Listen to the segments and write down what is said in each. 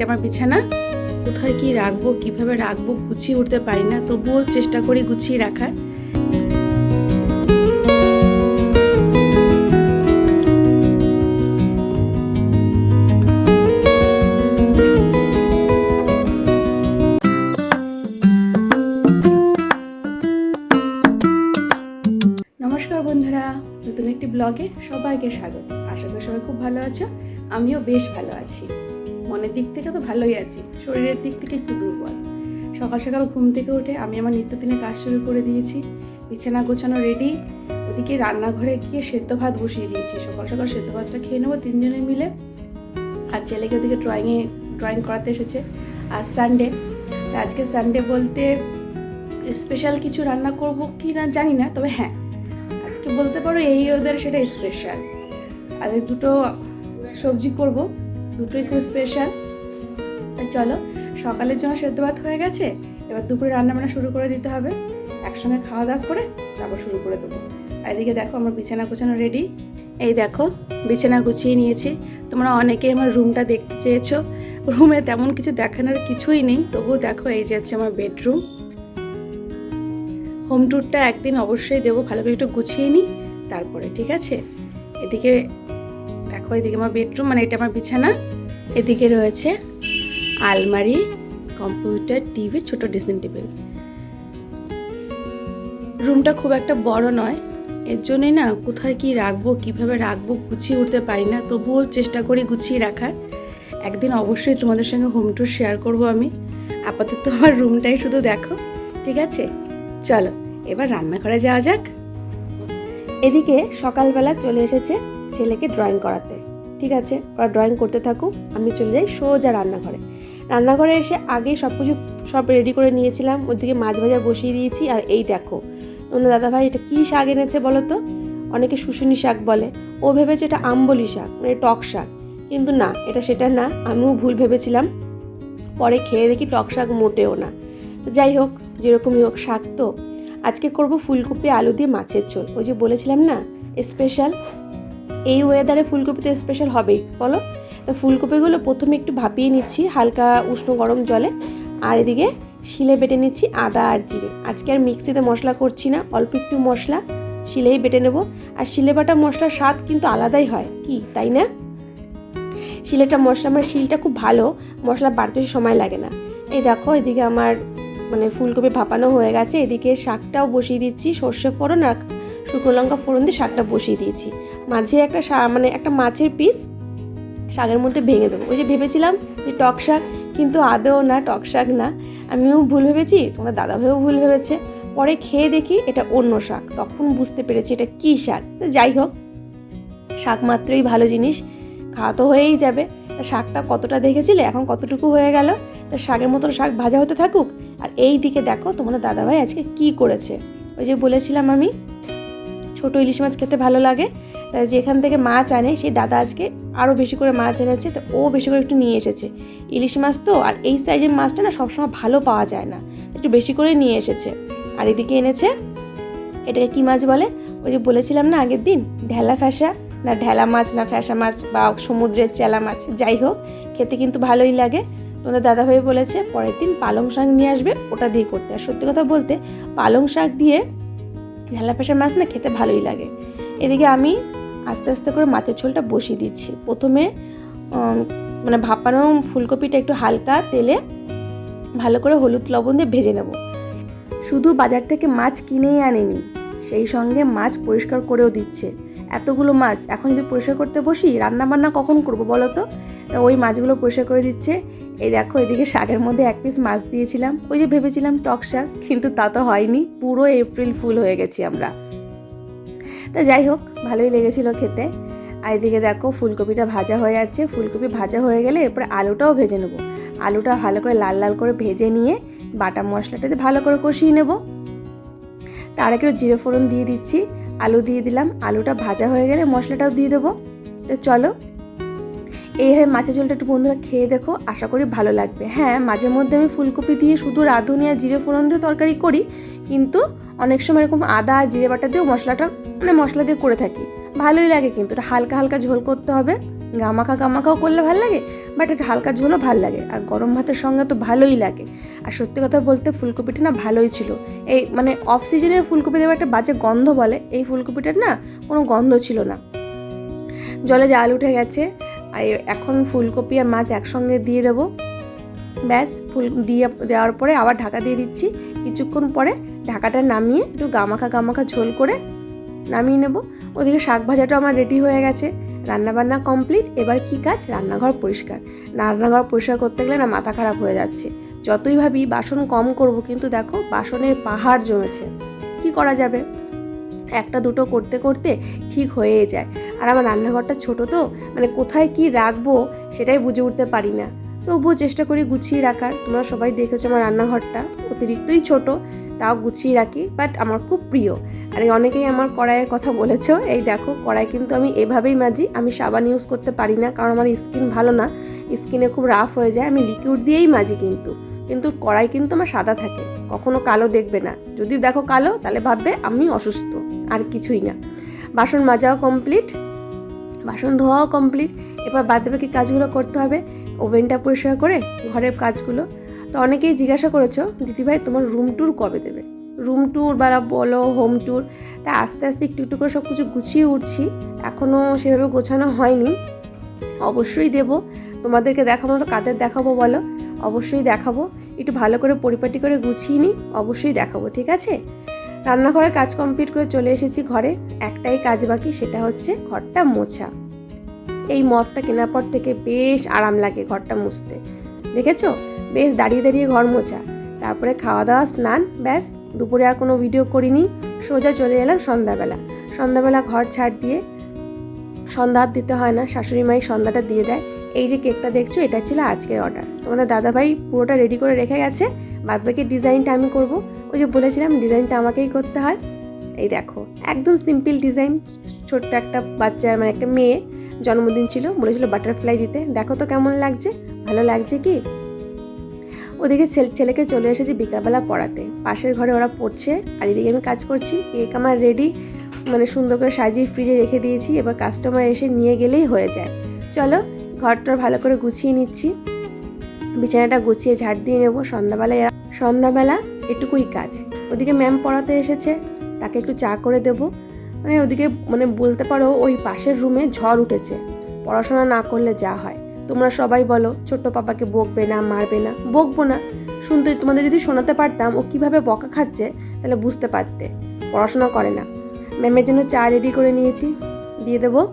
এটা আমার বিছানা। কোথায় কি রাখব, কীভাবে রাখব গুছিয়ে উঠতে পারি না, তবুও চেষ্টা করি গুছিয়ে রাখার। নতুন একটি ব্লগে সবাইকে স্বাগত। আশা করি সবাই খুব ভালো আছো, আমিও বেশ ভালো আছি। মনের দিক থেকে তো ভালোই আছি, শরীরের দিক থেকে একটু দুর্বল। সকাল সকাল ঘুম থেকে উঠে আমি আমার নিত্যদিনের কাজ শুরু করে দিয়েছি, বিছানা গোছানো রেডি ওদিকে রান্নাঘরে গিয়ে সেদ্ধ ভাত বসিয়ে দিয়েছি। সকাল সকাল সেদ্ধ ভাতটা খেয়ে নেব তিনজনে মিলে। আর ছেলেকে ওদিকে ড্রয়িংয়ে ড্রয়িং করাতে এসেছে। আর সানডে আজকে সানডে বলতে স্পেশাল কিছু রান্না করব কি না জানি না, তবে হ্যাঁ আজকে বলতে পারো এই ওদের সেটা স্পেশাল আর দুটো সবজি করব। দুটোই খুব স্পেশাল চলো, সকালের জন্য সেদ্ধ ভাত হয়ে গেছে, এবার দুপুরে রান্না বান্না শুরু করে দিতে হবে। একসঙ্গে খাওয়া দাওয়া করে তারপর শুরু করে দেবো। এদিকে দেখো আমার বিছানা গুছানো রেডি এই দেখো, বিছানা গুছিয়ে নিয়েছি। তোমরা অনেকে আমার রুমটা দেখতে চেয়েছো। রুমে তেমন কিছু দেখানোর কিছুই নেই, তবুও দেখো এই যে হচ্ছে আমার বেডরুম হোম ট্যুরটা একদিন অবশ্যই দেবো, ভালো করে একটু গুছিয়ে নিই, তারপরে, ঠিক আছে? এদিকে দেখো, এদিকে আমার বেডরুম মানে এটা আমার বিছানা, এদিকে রয়েছে আলমারি কম্পিউটার টিভি ছোট ড্রেসিং টেবিল রুমটা খুব একটা বড় নয়, এর জন্যই না কোথায় কি রাখব, কীভাবে রাখব গুছিয়ে উঠতে পারি না, তবুও চেষ্টা করি গুছিয়ে রাখার। একদিন অবশ্যই তোমাদের সঙ্গে হোম ট্যুর শেয়ার করব আমি। আপাতত আমার রুমটাই শুধু দেখো, ঠিক আছে? চলো, এবার রান্নাঘরে যাওয়া যাক। এদিকে সকালবেলা চলে এসেছে ছেলেকে ড্রয়িং করাতে। ঠিক আছে? ওরা ড্রয়িং করতে থাকুক, আমি চলে যাই সোজা রান্নাঘরে। রান্নাঘরে এসে আগেই সব কিছু সব রেডি করে নিয়েছিলাম, ওদিকে মাছ ভাজা বসিয়ে দিয়েছি, আর এই দেখো তোমার দাদা ভাই এটা কী শাক এনেছে বলো তো? অনেকে শুশুনি শাক বলে। ও ভেবেছে এটা আম্বলি শাক মানে টক শাক। কিন্তু না, এটা সেটা না, আমিও ভুল ভেবেছিলাম। পরে খেয়ে দেখি টক শাক মোটেও না। যাই হোক, যেরকমই হোক শাক তো। আজকে করব ফুলকপি, আলু দিয়ে মাছের ঝোল। ওই যে বলেছিলাম না স্পেশাল এই ওয়েদারে ফুলকপি তো স্পেশাল হবেই, বলো? তো ফুলকপিগুলো প্রথমে একটু ভাপিয়ে নিচ্ছি, হালকা উষ্ণ গরম জলে। আর এদিকে শিলে বেটে নিচ্ছি আদা আর জিরে। আজকে আর মিক্সিতে মশলা করছি না, অল্প একটু মশলা, শিলেই বেটে নেব। আর শিলে বাটা মশলার স্বাদ কিন্তু আলাদাই হয়, কি, তাই না? শিলেটা মশলা আমার শিলটা খুব ভালো, মশলা বাড়তে সময় লাগে না। এই দেখো, এদিকে আমার মানে ফুলকপি ভাপানো হয়ে গেছে, এদিকে শাকটাও বসিয়ে দিচ্ছি, সর্ষে ফোড়ন আর শুকনো লঙ্কা ফোড়ন দিয়ে শাকটা বসিয়ে দিয়েছি। মাঝে একটা মানে একটা মাছের পিস শাকের মধ্যে ভেঙে দেবো। ওই যে ভেবেছিলাম যে টক শাক, কিন্তু আদৌ না, টক শাক না। আমিও ভুল ভেবেছি, তোমার দাদা ভাইও ভুল ভেবেছে। পরে খেয়ে দেখি এটা অন্য শাক। তখন বুঝতে পেরেছি এটা কী শাক। যাই হোক, শাক মাত্রই ভালো জিনিস। খাওয়া তো হয়েই যাবে। শাকটা কতটা দেখেছিলে? এখন কতটুকু হয়ে গেল? তা শাকের মতন শাক ভাজা হতে থাকুক। আর এই দিকে দেখো তোমাদের দাদাভাই আজকে কি করেছে। ওই যে বলেছিলাম আমি ছোট ইলিশ মাছ খেতে ভালো লাগে। তাই যেখান থেকে মাছ আনে, সেই দাদা আজকে আরও বেশি করে মাছ এনেছে, তো ও বেশি করে একটু নিয়ে এসেছে। ইলিশ মাছ তো, আর এই সাইজের মাছটা না সবসময় ভালো পাওয়া যায় না, একটু বেশি করে নিয়ে এসেছে। আর এদিকে এনেছে, এটাকে কি মাছ বলে? ওই যে বলেছিলাম না আগের দিন, ঢেলা ফ্যাসা, না ঢেলা মাছ, না ফ্যাসা মাছ, বা সমুদ্রের চেলা মাছ, যাই হোক, খেতে কিন্তু ভালোই লাগে। তোমাদের দাদাভাই বলেছে, পরের দিন পালং শাক নিয়ে আসবে, ওটা দিয়ে করতে। আর সত্যি কথা বলতে, পালং শাক দিয়ে ঢেলা পেশা মাছ না খেতে ভালোই লাগে। এদিকে আমি আস্তে আস্তে করে মাছের ঝোলটা বসিয়ে দিচ্ছি। প্রথমে মানে ভাপানো ফুলকপিটা একটু হালকা তেলে ভালো করে হলুদ লবণ দিয়ে ভেজে নেব। শুধু বাজার থেকে মাছ কিনেই আনেনি, সেই সঙ্গে মাছ পরিষ্কার করেও দিচ্ছে। এতগুলো মাছ এখন যদি পরিষ্কার করতে বসি রান্না বান্না কখন করব বলো তো? ওই মাছগুলো পরিষ্কার করে দিচ্ছে। এই দেখো, এদিকে শাকের মধ্যে এক পিস মাছ দিয়েছিলাম। ওই যে ভেবেছিলাম টক শাক, কিন্তু তা তো হয়নি। পুরো এপ্রিল ফুল হয়ে গেছি আমরা। তা যাই হোক, ভালোই লেগেছিল খেতে। আর এদিকে দেখো, ফুলকপিটা ভাজা হয়ে যাচ্ছে। ফুলকপি ভাজা হয়ে গেলে এরপরে আলুটাও ভেজে নেব। আলুটা ভালো করে লাল লাল করে ভেজে নিয়ে বাটা মশলাটাতে ভালো করে কষিয়ে নেব। তার আগে জিরে ফোড়ন দিয়ে দিচ্ছি। আলু দিয়ে দিলাম। আলুটা ভাজা হয়ে গেলে মশলাটাও দিয়ে দেবো। তো চলো, এইভাবে মাছের ঝোলটা একটু বন্ধুরা খেয়ে দেখো, আশা করি ভালো লাগবে। হ্যাঁ মাঝে মধ্যে আমি ফুলকপি দিয়ে শুধু রাঁধুনি আর জিরে ফোড়ন দিয়ে তরকারি করি, কিন্তু অনেক সময় এরকম আদা আর জিরে বাটা দিয়েও মশলাটা মানে মশলা দিয়ে করে থাকি। ভালোই লাগে কিন্তু হালকা হালকা ঝোল করতে হবে। গামাখা গামাখাও করলে ভালো লাগে বাট একটু হালকা ঝোলও ভালো লাগে। আর গরম ভাতের সঙ্গে তো ভালোই লাগে। আর সত্যি কথা বলতে ফুলকপিটা না ভালোই ছিল। এই মানে অফ সিজনের ফুলকপি দেওয়ার একটা বাজে গন্ধ বলে, এই ফুলকপিটার না কোনো গন্ধ ছিল না। জলে জাল উঠে গেছে, আর এখন ফুলকপি আর মাছ একসঙ্গে দিয়ে দেবো। ব্যাস, ফুল দিয়ে দেওয়ার পরে আবার ঢাকা দিয়ে দিচ্ছি। কিছুক্ষণ পরে ঢাকাটা নামিয়ে একটু গামাখা গামাখা ঝোল করে নামিয়ে নেব। ওদিকে শাক ভাজাটা আমার রেডি হয়ে গেছে। রান্নাবান্না কমপ্লিট, এবার কি কাজ? রান্নাঘর পরিষ্কার। না, রান্নাঘর পরিষ্কার করতে গেলে না, মাথা খারাপ হয়ে যাচ্ছে। যতই ভাবি বাসন কম করব, কিন্তু দেখো বাসনের পাহাড় জমেছে। কি করা যাবে? একটা দুটো করতে করতে ঠিক হয়ে যায়। আর আমার রান্নাঘরটা ছোট তো মানে কোথায় কি রাখব সেটাই বুঝে উঠতে পারি না। তবুও চেষ্টা করি গুছিয়ে রাখার। তোমরা সবাই দেখেছ আমার রান্নাঘরটা, অতিরিক্তই ছোট। তাও গুছিয়ে রাখি বাট আমার খুব প্রিয়। আর অনেকেই আমার কড়াইয়ের কথা বলেছ, এই দেখো, কড়াই কিন্তু আমি এভাবেই মাজি, আমি সাবান ইউজ করতে পারি না, কারণ আমার স্কিন ভালো না স্কিনে খুব রাফ হয়ে যায়, আমি লিকুইড দিয়েই মাজি কিন্তু। কিন্তু কড়াই কিন্তু আমার সাদা থাকে, কখনো কালো দেখবে না। যদি দেখো কালো, তাহলে ভাববে আমি অসুস্থ, আর কিছুই না। বাসন মাজাও কমপ্লিট বাসন ধোয়াও কমপ্লিট এবার বাদ বাকি কাজগুলো করতে হবে ওভেনটা পরিষ্কার করে, ঘরের কাজগুলো তো অনেকেই জিজ্ঞাসা করেছ দিদিভাই তোমার রুম ট্যুর কবে দেবে? রুম ট্যুর বা বলো হোম ট্যুর তা আস্তে আস্তে একটু একটু করে সব কিছু গুছিয়ে উঠছি। এখনও সেভাবে গোছানো হয়নি। অবশ্যই দেব। তোমাদেরকে দেখাবো, তো কাদের দেখাবো বলো? অবশ্যই দেখাবো। একটু ভালো করে পরিপাটি করে গুছিয়ে নিই, অবশ্যই দেখাবো, ঠিক আছে? রান্নাঘরের কাজ কমপ্লিট করে চলে এসেছি ঘরে। একটাই কাজ বাকি, সেটা হচ্ছে ঘরটা মোছা। এই মফটা কেনার পর থেকে বেশ আরাম লাগে ঘরটা মুছতে। দেখেছ? বেশ দাঁড়িয়ে দাঁড়িয়ে ঘর মোছা। তারপরে খাওয়া দাওয়া, স্নান, ব্যাস, দুপুরে আর কোনো ভিডিও করিনি। সোজা চলে এলাম সন্ধ্যাবেলা। সন্ধ্যাবেলা ঘর ছাড় দিয়ে সন্ধ্যা দিতে হয় না, শাশুড়ি মাই সন্ধ্যাটা দিয়ে দেয়। এই যে কেকটা দেখছ, এটা ছিল আজকের অর্ডার তোমাদের দাদাভাই পুরোটা রেডি করে রেখে গেছে বাদ বাকি ডিজাইনটা আমি করব। ওই যে বলেছিলাম ডিজাইনটা আমাকেই করতে হয়। এই দেখো, একদম সিম্পল ডিজাইন ছোট্ট একটা বাচ্চার মানে একটা মেয়ে, জন্মদিন ছিল, বলেছিল বাটারফ্লাই দিতে। দেখো তো কেমন লাগছে, ভালো লাগছে কি? ওদিকে ছেলে- ছেলেকে চলে এসেছি বিকালবেলা পড়াতে। পাশের ঘরে ওরা পড়ছে, আর এদিকে আমি কাজ করছি। কেক আমার রেডি মানে সুন্দর করে সাজিয়ে ফ্রিজে রেখে দিয়েছি, এবার কাস্টমার এসে নিয়ে গেলেই হয়ে যায়। চলো, ঘরটা ভালো করে গুছিয়ে নিচ্ছি। বিছানাটা গুছিয়ে ঝাড় দিয়ে নেব। সন্ধ্যাবেলায় সন্ধ্যাবেলা এটুকুই কাজ। ওদিকে ম্যাম পড়াতে এসেছে, তাকে একটু চা করে দেবো। মানে ওদিকে মানে বলতে পারো ওই পাশের রুমে ঝড় উঠেছে। পড়াশোনা না করলে যা হয়। তোমরা সবাই বলো, ছোট্ট পাপাকে বকবে না, মারবে না। বকবো না। শুনতে তোমাদের যদি শোনাতে পারতাম, ও কীভাবে বকা খাচ্ছে, তাহলে বুঝতে পারতে। পড়াশোনা করে না। ম্যামের জন্য চা রেডি করে নিয়েছি। দিয়ে দেবো।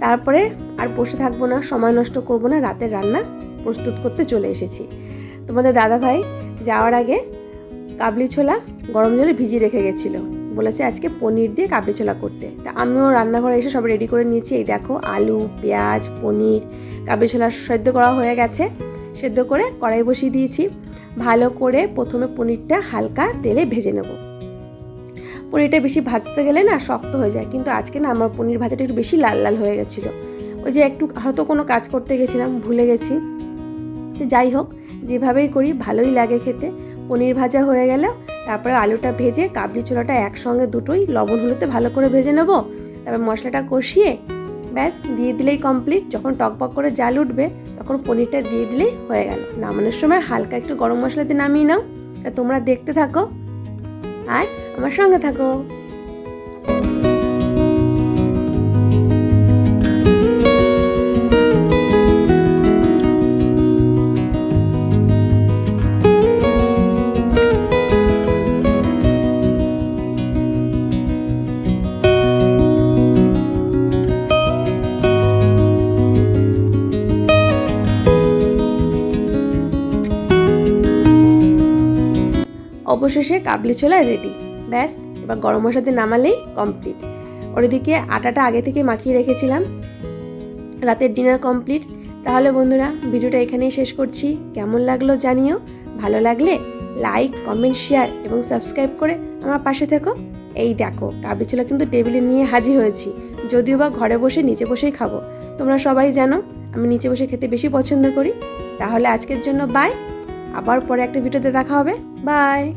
তারপরে আর বসে থাকব না, সময় নষ্ট করব না, রাতের রান্না প্রস্তুত করতে চলে এসেছি। তোমাদের দাদা ভাই যাওয়ার আগে কাবলি ছোলা গরম জলে ভিজিয়ে রেখে গেছিল। বলেছে আজকে পনির দিয়ে কাবলি ছোলা করতে। তা আমিও রান্নাঘরে এসে সব রেডি করে নিয়েছি। এই দেখো আলু, পেঁয়াজ, পনির, কাবলি ছোলা সেদ্ধ করা হয়ে গেছে। সেদ্ধ করে কড়াই বসিয়ে দিয়েছি। ভালো করে প্রথমে পনিরটা হালকা তেলে ভেজে নেব। পনিরটা বেশি ভাজতে গেলে না শক্ত হয়ে যায়। কিন্তু আজকে না আমার পনির ভাজাটা একটু বেশি লাল লাল হয়ে গেছিল। ওই যে একটু হয়তো কোনো কাজ করতে গেছিলাম, ভুলে গেছি। যাই হোক, যেভাবেই করি ভালোই লাগে খেতে। পনির ভাজা হয়ে গেল তারপরে আলুটা ভেজে কাবলি ছোলাটা একসঙ্গে দুটোই লবণ হলুদে ভালো করে ভেজে নেব। তারপর মশলাটা কষিয়ে ব্যাস দিয়ে দিলেই কমপ্লিট যখন টকপক করে জাল উঠবে, তখন পনিরটা দিয়ে দিলেই হয়ে গেল। নামানোর সময় হালকা একটু গরম মশলা দিয়ে নামিয়ে নাও। তোমরা দেখতে থাকো। আর আমার সঙ্গে থাকো। অবশেষে কাবলি ছোলা রেডি ব্যাস, এবার গরম মশলাতে নামালেই কমপ্লিট ওর দিকে আটাটা আগে থেকে মাখিয়ে রেখেছিলাম। রাতের ডিনার কমপ্লিট তাহলে বন্ধুরা, ভিডিওটা এখানেই শেষ করছি। কেমন লাগল জানিও। ভালো লাগলে লাইক কমেন্ট শেয়ার এবং সাবস্ক্রাইব করে আমার পাশে থেকো। এই দেখো, কাবলি ছোলা কিন্তু টেবিলে নিয়ে হাজির হয়েছি। যদিও বা ঘরে বসে, নিচে বসেই খাব। তোমরা সবাই জানো, আমি নিচে বসে খেতে বেশি পছন্দ করি। তাহলে আজকের জন্য বাই আবার পরে একটা ভিডিওতে দেখা হবে। বাই